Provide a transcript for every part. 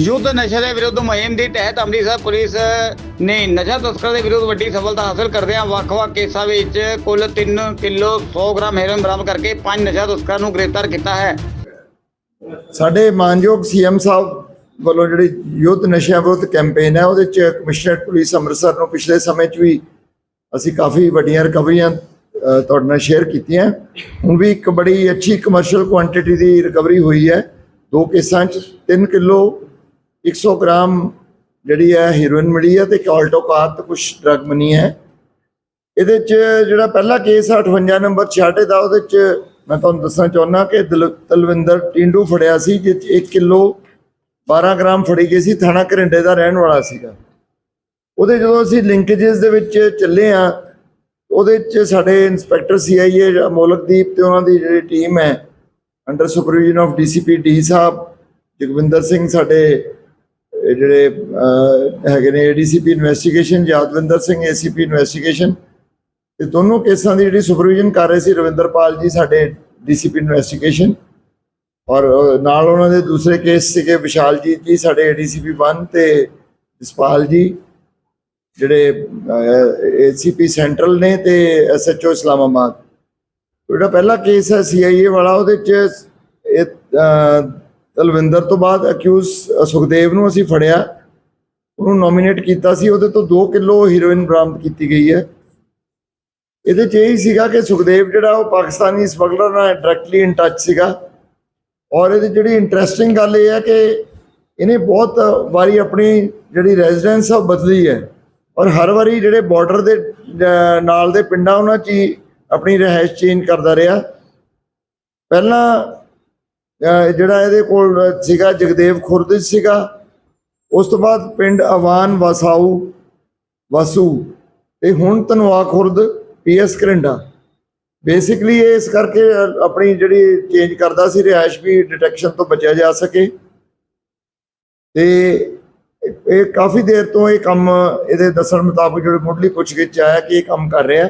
ਯੁੱਧ ਨਸ਼ੇ ਦੇ ਵਿਰੁੱਧ ਮੁਹਿੰਮ ਦੇ ਤਹਿਤ ਅੰਮ੍ਰਿਤਸਰ ਪੁਲਿਸ ਨੇ ਨਸ਼ਾ ਤਸਕਰ ਦੇ ਵਿਰੁੱਧ ਵੱਡੀ ਸਫਲਤਾ ਹਾਸਲ ਕਰਦਿਆਂ ਵੱਖ-ਵੱਖ ਕੇਸਾਂ ਵਿੱਚ ਕੁੱਲ 3 ਕਿਲੋ 100 ਗ੍ਰਾਮ ਹੈਰੋਇਨ ਬਰਾਮਦ ਕਰਕੇ ਪੰਜ ਨਸ਼ਾ ਤਸਕਰਾਂ ਨੂੰ ਗ੍ਰਿਫਤਾਰ ਕੀਤਾ ਹੈ। ਸਾਡੇ ਮਾਨਯੋਗ ਸੀਐਮ ਸਾਹਿਬ ਵੱਲੋਂ ਜਿਹੜੀ ਯੁੱਧ ਨਸ਼ਿਆਂ ਵਿਰੁੱਧ ਕੈਂਪੇਨ ਹੈ, ਉਹਦੇ ਚ ਕਮਿਸ਼ਨਰੇਟ ਪੁਲਿਸ ਅੰਮ੍ਰਿਤਸਰ ਨੂੰ ਪਿਛਲੇ ਸਮੇਂ 'ਚ ਵੀ ਅਸੀਂ ਕਾਫੀ ਵੱਡੀਆਂ ਰਿਕਵਰੀਆਂ ਤੁਹਾਡੇ ਨਾਲ ਸ਼ੇਅਰ ਕੀਤੀਆਂ। ਹੁਣ ਵੀ ਇੱਕ ਬੜੀ ਅੱਛੀ ਕਮਰਸ਼ੀਅਲ ਕੁਆਂਟੀਟੀ ਦੀ ਰਿਕਵਰੀ ਹੋਈ ਹੈ। ਦੋ ਕੇਸਾਂ 'ਚ 3 ਕਿਲੋ 100 ਗ੍ਰਾਮ ਜਿਹੜੀ ਹੈ ਹੀਰੋਇਨ ਮਿਲੀ ਹੈ ਤੇ ਇੱਕ ਆਲਟੋ ਕਾਰ ਤੇ ਕੁਝ ਡਰਗ ਮਨੀ ਹੈ। ਇਹਦੇ 'ਚ ਜਿਹੜਾ ਪਹਿਲਾ ਕੇਸ ਹੈ 58 ਨੰਬਰ ਛਾਟੇ ਦਾ, ਉਹਦੇ 'ਚ ਮੈਂ ਤੁਹਾਨੂੰ ਦੱਸਣਾ ਚਾਹੁੰਦਾ ਕਿ ਦਲ- ਤਲਵਿੰਦਰ ਟਿੰਡੂ ਫੜਿਆ ਸੀ ਜਿਸ 'ਚ 1 ਕਿਲੋ 12 ਗ੍ਰਾਮ ਫੜੀ ਗਈ ਸੀ, ਥਾਣਾ ਘਰਿੰਡੇ ਦਾ ਰਹਿਣ ਵਾਲਾ ਸੀਗਾ। ਉਹਦੇ ਜਦੋਂ ਅਸੀਂ ਲਿੰਕੇजेस ਦੇ ਵਿੱਚ ਚੱਲੇ ਆ ਉਹਦੇ 'ਚ ਸਾਡੇ ਇੰਸਪੈਕਟਰ ਸੀਆਈਏ ਮੋਲਕਦੀਪ ਤੇ ਉਹਨਾਂ ਦੀ ਜਿਹੜੀ ਟੀਮ ਹੈ under supervision of DCP D ਸਾਹਿਬ, ਜਗਵਿੰਦਰ ਸਿੰਘ ਸਾਡੇ ਇਹ ਜਿਹੜੇ ਹੈਗੇ ਨੇ ADCP investigation Yadwinder Singh ACP investigation ਤੇ ਦੋਨੋਂ ਕੇਸਾਂ ਦੀ ਜਿਹੜੀ ਸੁਪਰਵਿਜ਼ਨ ਕਰ ਰਹੇ ਸੀ ਰਵਿੰਦਰਪਾਲ ਜੀ, ਸਾਡੇ ਡੀਸੀਪੀ ਇਨਵੈਸਟੀਗੇਸ਼ਨ ਔਰ ਨਾਲ ਉਹਨਾਂ ਦੇ ਦੂਸਰੇ ਕੇਸ ਸੀਗੇ ਵਿਸ਼ਾਲਜੀਤ ਜੀ, ਸਾਡੇ ਏਡੀਸੀਪੀ 1 ਤੇ ਜਸਪਾਲ ਜੀ, ਜਿਹੜੇ ਏਸੀਪੀ ਸੈਂਟਰਲ ਨੇ ਤੇ ਐਸਐਚਓ ਇਸਲਾਮਾਬਾਦ। ਜਿਹੜਾ ਪਹਿਲਾ ਕੇਸ ਹੈ ਸੀਆਈਏ ਵਾਲਾ, ਉਹਦੇ ਚ, ਇਹ ਤਲਵਿੰਦਰ ਤੋਂ ਬਾਅਦ ਅਕਿਊਜ਼ ਸੁਖਦੇਵ ਨੂੰ ਅਸੀਂ ਫੜਿਆ। ਉਹਨੂੰ ਨੋਮੀਨੇਟ ਕੀਤਾ ਸੀ। ਉਹਦੇ ਤੋਂ 2 ਕਿਲੋ ਹੀਰੋਇਨ ਬਰਾਮਦ ਕੀਤੀ ਗਈ ਹੈ। ਇਹਦੇ 'ਚ ਇਹ ਸੀਗਾ ਕਿ ਸੁਖਦੇਵ ਜਿਹੜਾ ਉਹ ਪਾਕਿਸਤਾਨੀ ਸਮਗਲਰ ਨਾਲ ਡਾਇਰੈਕਟਲੀ ਇਨ ਟੱਚ ਸੀਗਾ। ਔਰ ਇਹਦੀ ਜਿਹੜੀ ਇੰਟਰਸਟਿੰਗ ਗੱਲ ਇਹ ਹੈ ਕਿ ਇਹਨੇ ਬਹੁਤ ਵਾਰੀ ਆਪਣੀ ਜਿਹੜੀ ਰੈਜ਼ੀਡੈਂਸ ਆ ਬਦਲੀ ਹੈ। ਔਰ ਹਰ ਵਾਰੀ ਜਿਹੜੇ ਬਾਰਡਰ ਦੇ ਨਾਲ ਦੇ ਪਿੰਡਾਂ ਉਹਨਾਂ 'ਚ ਆਪਣੀ ਰਹਿائش ਚੇਂਜ ਕਰਦਾ ਰਿਹਾ। ਪਹਿਲਾਂ ਜਿਹੜਾ ਇਹਦੇ ਕੋਲ ਸੀਗਾ ਜਗਦੇਵ ਖੁਰਦ ਸੀਗਾ। ਉਸ ਤੋਂ ਬਾਅਦ ਪਿੰਡ ਅਵਾਨ ਵਸਾਊ, ਵਸੂ ਤੇ ਹੁਣ ਧਨਵਾ ਖੁਰਦ, ਪੀਐਸ ਕਰਿੰਡਾ। ਬੇਸਿਕਲੀ ਇਹ ਇਸ ਕਰਕੇ ਆਪਣੀ ਜਿਹੜੀ ਚੇਂਜ ਕਰਦਾ ਸੀ, ਰਿਹਾਇਸ਼ ਵੀ ਡਿਟੈਕਸ਼ਨ ਤੋਂ ਬਚਿਆ ਜਾ ਸਕੇ। ਤੇ ਇਹ- ਕਾਫੀ ਦੇਰ ਤੋਂ ਇਹ ਕੰਮ ਇਹਦੇ ਦੱਸਣ ਮੁਤਾਬਕ ਜਿਹੜੇ ਮੁੱਢਲੀ ਪੁੱਛਗਿੱਛ ਆਇਆ ਕਿ ਇਹ ਕੰਮ ਕਰ ਰਿਹਾ।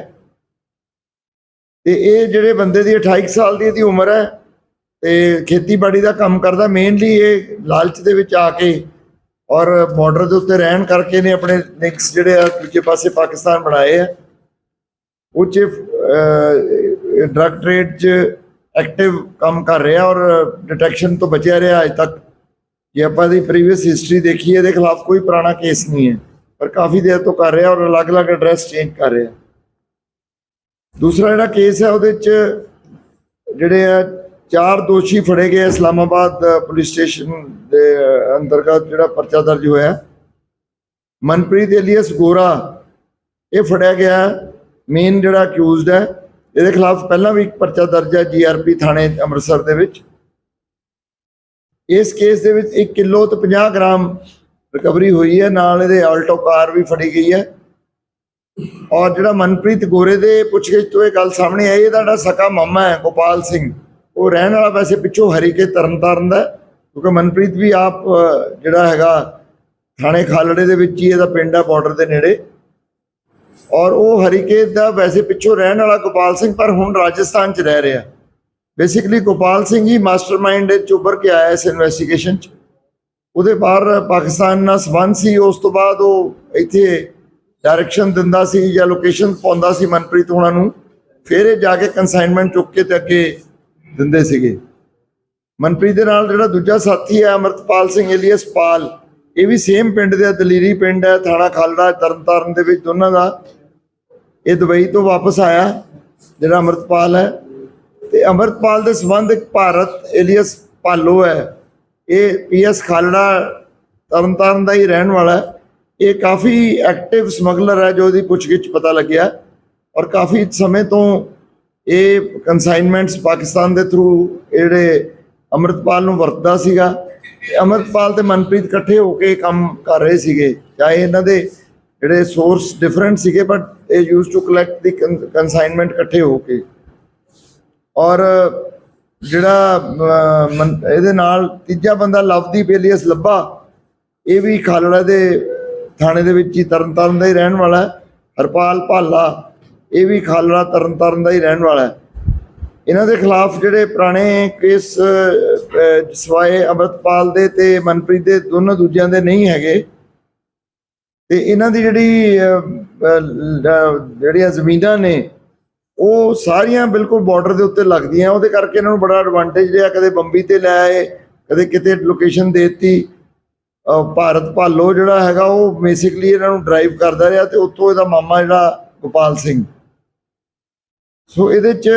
ਤੇ ਇਹ ਜਿਹੜੇ ਬੰਦੇ ਦੀ 28 ਸਾਲ ਦੀ ਇਹਦੀ ਉਮਰ ਹੈ ਤੇ ਖੇਤੀਬਾੜੀ ਦਾ ਕੰਮ ਕਰਦਾ ਮੇਨਲੀ ਇਹ ਲਾਲਚ ਦੇ ਵਿੱਚ ਆ ਕੇ ਔਰ ਬਾਰਡਰ ਦੇ ਉੱਤੇ ਰਹਿਣ ਕਰਕੇ ਨੇ ਆਪਣੇ ਲਿੰਕਸ ਜਿਹੜੇ ਆ ਦੂਜੇ ਪਾਸੇ ਪਾਕਿਸਤਾਨ ਬਣਾਏ ਆ। ਉਹ ਚ ਡਰਗ ਟ੍ਰੇਡ ਚ ਐਕਟਿਵ ਕੰਮ ਕਰ ਰਿਹਾ ਔਰ ਡਿਟੈਕਸ਼ਨ ਤੋਂ ਬਚਿਆ ਰਿਹਾ ਅਜ ਤੱਕ। ਜੇ ਆਪਾਂ ਦੀ ਪ੍ਰੀਵੀਅਸ ਹਿਸਟਰੀ ਦੇਖੀਏ, ਇਹਦੇ ਖਿਲਾਫ ਕੋਈ ਪੁਰਾਣਾ ਕੇਸ ਨਹੀਂ ਹੈ, ਪਰ ਕਾਫੀ ਦੇਰ ਤੋਂ ਕਰ ਰਿਹਾ ਔਰ ਅਲੱਗ-ਅਲੱਗ ਐਡਰੈਸ ਚੇਂਜ ਕਰ ਰਿਹਾ। ਦੂਸਰਾ ਜਿਹੜਾ ਕੇਸ ਹੈ, ਉਹਦੇ ਚ ਜਿਹੜੇ ਆ ਚਾਰ ਦੋਸ਼ੀ ਫੜੇ ਗਏ ਇਸਲਾਮਾਬਾਦ ਪੁਲਿਸ ਸਟੇਸ਼ਨ ਦੇ ਅੰਤਰਗਤ ਜਿਹੜਾ ਪਰਚਾ ਦਰਜ ਹੋਇਆ ਮਨਪ੍ਰੀਤ ਏਲੀਅਸ ਗੋਰਾ, ਇਹ ਫੜਿਆ ਗਿਆ ਮੇਨ ਜਿਹੜਾ ਅਕਿਊਜ਼ਡ ਹੈ, ਇਹਦੇ ਖਿਲਾਫ ਪਹਿਲਾਂ ਵੀ ਇੱਕ ਪਰਚਾ ਦਰਜ ਹੈ ਜੀਆਰਪੀ ਥਾਣੇ ਅੰਮ੍ਰਿਤਸਰ ਦੇ ਵਿੱਚ। ਇਸ ਕੇਸ ਦੇ ਵਿੱਚ 1 ਕਿਲੋ ਤੇ 50 ਗ੍ਰਾਮ ਰਿਕਵਰੀ ਹੋਈ ਹੈ, ਨਾਲ ਇਹਦੇ ਆਲਟੋ ਕਾਰ ਵੀ ਫੜੀ ਗਈ ਹੈ। ਔਰ ਜਿਹੜਾ ਮਨਪ੍ਰੀਤ ਗੋਰੇ ਦੇ ਪੁੱਛਗਿੱਛ ਤੋਂ ਇਹ ਗੱਲ ਸਾਹਮਣੇ ਆਈ, ਇਹਦਾ ਜਿਹੜਾ ਸਕਾ ਮਾਮਾ ਹੈ, ਗੋਪਾਲ ਸਿੰਘ ਉਹ ਰਹਿਣ ਵਾਲਾ ਵੈਸੇ ਪਿੱਛੋਂ ਹਰੀਕੇ ਤਰਨਤਾਰਨ ਦਾ ਕਿਉਂਕਿ ਮਨਪ੍ਰੀਤ ਵੀ ਆਪ ਜਿਹੜਾ ਹੈਗਾ ਥਾਣੇ ਖਾਲੜੇ ਦੇ ਵਿੱਚ ਹੀ ਇਹਦਾ ਪਿੰਡ ਹੈ ਬਾਰਡਰ ਦੇ ਨੇੜੇ। ਔਰ ਉਹ ਹਰੀਕੇ ਦਾ ਵੈਸੇ ਪਿੱਛੋਂ ਰਹਿਣ ਵਾਲਾ ਗੋਪਾਲ ਸਿੰਘ, ਪਰ ਹੁਣ ਰਾਜਸਥਾਨ 'ਚ ਰਹਿ ਰਿਹਾ। ਬੇਸਿਕਲੀ ਗੋਪਾਲ ਸਿੰਘ ਹੀ ਮਾਸਟਰਮਾਈਂਡ ਚ ਉੱਭਰ ਕੇ ਆਇਆ ਇਸ ਇਨਵੈਸਟੀਗੇਸ਼ਨ 'ਚ। ਉਹਦੇ ਬਾਹਰ ਪਾਕਿਸਤਾਨ ਨਾਲ ਸੰਬੰਧ ਸੀ, ਉਸ ਤੋਂ ਬਾਅਦ ਉਹ ਇੱਥੇ ਡਾਇਰੈਕਸ਼ਨ ਦਿੰਦਾ ਸੀ ਜਾਂ ਲੋਕੇਸ਼ਨ ਪਾਉਂਦਾ ਸੀ ਮਨਪ੍ਰੀਤ ਹੋਣਾ ਨੂੰ। ਫਿਰ ਇਹ ਜਾ ਕੇ ਕਨਸਾਈਨਮੈਂਟ ਚੁੱਕ ਕੇ ਤੇ ਅੱਗੇ ਦਿੰਦੇ ਸੀਗੇ। ਮਨਪ੍ਰੀਤ ਦੇ ਨਾਲ ਜਿਹੜਾ ਦੂਜਾ ਸਾਥੀ ਹੈ ਅਮਰਤਪਾਲ ਸਿੰਘ ਏਲੀਅਸ ਪਾਲ, ਇਹ ਵੀ ਸੇਮ ਪਿੰਡ ਦੇ ਦਲੀਰੀ ਪਿੰਡ ਹੈ, ਥਾਣਾ ਖਾਲੜਾ, ਤਰਨਤਾਰਨ ਦੇ ਵਿੱਚ ਦੋਨਾਂ ਦਾ। ਇਹ ਦੁਬਈ ਤੋਂ ਵਾਪਸ ਆਇਆ, ਜਿਹੜਾ ਅਮਰਤਪਾਲ ਹੈ। ਤੇ ਅਮਰਤਪਾਲ ਦੇ ਸੰਬੰਧ ਇੱਕ ਭਾਰਤ ਏਲੀਅਸ ਪਾਲੋ ਹੈ। ਇਹ ਪੀਐਸ ਖਾਲੜਾ, ਤਰਨਤਾਰਨ ਦਾ ਹੀ ਰਹਿਣ ਵਾਲਾ ਹੈ। ਇਹ ਕਾਫੀ ਐਕਟਿਵ ਸਮਗਲਰ ਹੈ ਜੋ ਉਹਦੀ ਪੁੱਛਗਿੱਛ ਪਤਾ ਲੱਗਿਆ ਔਰ ਕਾਫੀ ਸਮੇਂ ਤੋਂ ਇਹ ਕਨਸਾਈਨਮੈਂਟਸ ਪਾਕਿਸਤਾਨ ਦੇ ਥਰੂ ਜਿਹੜੇ ਅਮਰਤਪਾਲ ਨੂੰ ਵਰਤਦਾ ਸੀਗਾ। ਤੇ ਅਮਰਤਪਾਲ ਤੇ ਮਨਪ੍ਰੀਤ ਇਕੱਠੇ ਹੋ ਕੇ ਕੰਮ ਕਰ ਰਹੇ ਸੀਗੇ। ਚਾਹੇ ਇਹਨਾਂ ਦੇ ਜਿਹੜੇ ਸੋਰਸ ਡਿਫਰੈਂਟ ਸੀਗੇ ਬਟ ਇਹ use to collect the consignment ਇਕੱਠੇ ਹੋ ਕੇ। ਔਰ ਜਿਹੜਾ ਮਨ- ਇਹਦੇ ਨਾਲ ਤੀਜਾ ਬੰਦਾ ਲਵਦੀਪ ਏਲੀਅਸ ਲੱਭਾ। ਇਹ ਵੀ ਖਾਲੜਾ ਦੇ ਥਾਣੇ ਦੇ ਵਿੱਚ ਹੀ ਤਰਨਤਾਰਨ ਦਾ ਹੀ ਰਹਿਣ ਵਾਲਾ ਹਰਪਾਲ ਭਾਲਾ। ਇਹ ਵੀ ਖਾਲੜਾ ਤਰਨਤਾਰਨ ਦਾ ਹੀ ਰਹਿਣ ਵਾਲਾ ਹੈ। ਇਹਨਾਂ ਦੇ ਖਿਲਾਫ ਜਿਹੜੇ ਪੁਰਾਣੇ ਕੇਸ ਸਵਾਏ ਅਮਰਤਪਾਲ ਦੇ ਤੇ ਮਨਪ੍ਰੀਤ ਦੇ ਦੋਨੋਂ ਦੂਜਿਆਂ ਦੇ ਨਹੀਂ ਹੈਗੇ। ਤੇ ਇਹਨਾਂ ਦੀ ਜਿਹੜੀ ਜਿਹੜੀਆਂ ਜ਼ਮੀਨਾਂ ਨੇ, ਉਹ ਸਾਰੀਆਂ ਬਿਲਕੁਲ ਬਾਰਡਰ ਦੇ ਉੱਤੇ ਲੱਗਦੀਆਂ। ਉਹਦੇ ਕਰਕੇ ਇਹਨਾਂ ਨੂੰ ਬੜਾ ਐਡਵਾਂਟੇਜ ਰਿਹਾ। ਕਦੇ ਬੰਬੀ ਤੇ ਲੈ ਆਏ, ਕਦੇ ਕਿਤੇ ਲੋਕੇਸ਼ਨ ਦੇਤੀ। ਭਾਰਤ ਭਾਲੋ ਜਿਹੜਾ ਹੈਗਾ, ਉਹ ਬੇਸਿਕਲੀ ਇਹਨਾਂ ਨੂੰ ਡਰਾਈਵ ਕਰਦਾ ਰਿਹਾ ਤੇ ਉੱਥੋਂ ਇਹਦਾ ਮਾਮਾ ਜਿਹੜਾ ਗੋਪਾਲ ਸਿੰਘ। ਸੋ ਇਹਦੇ ਚ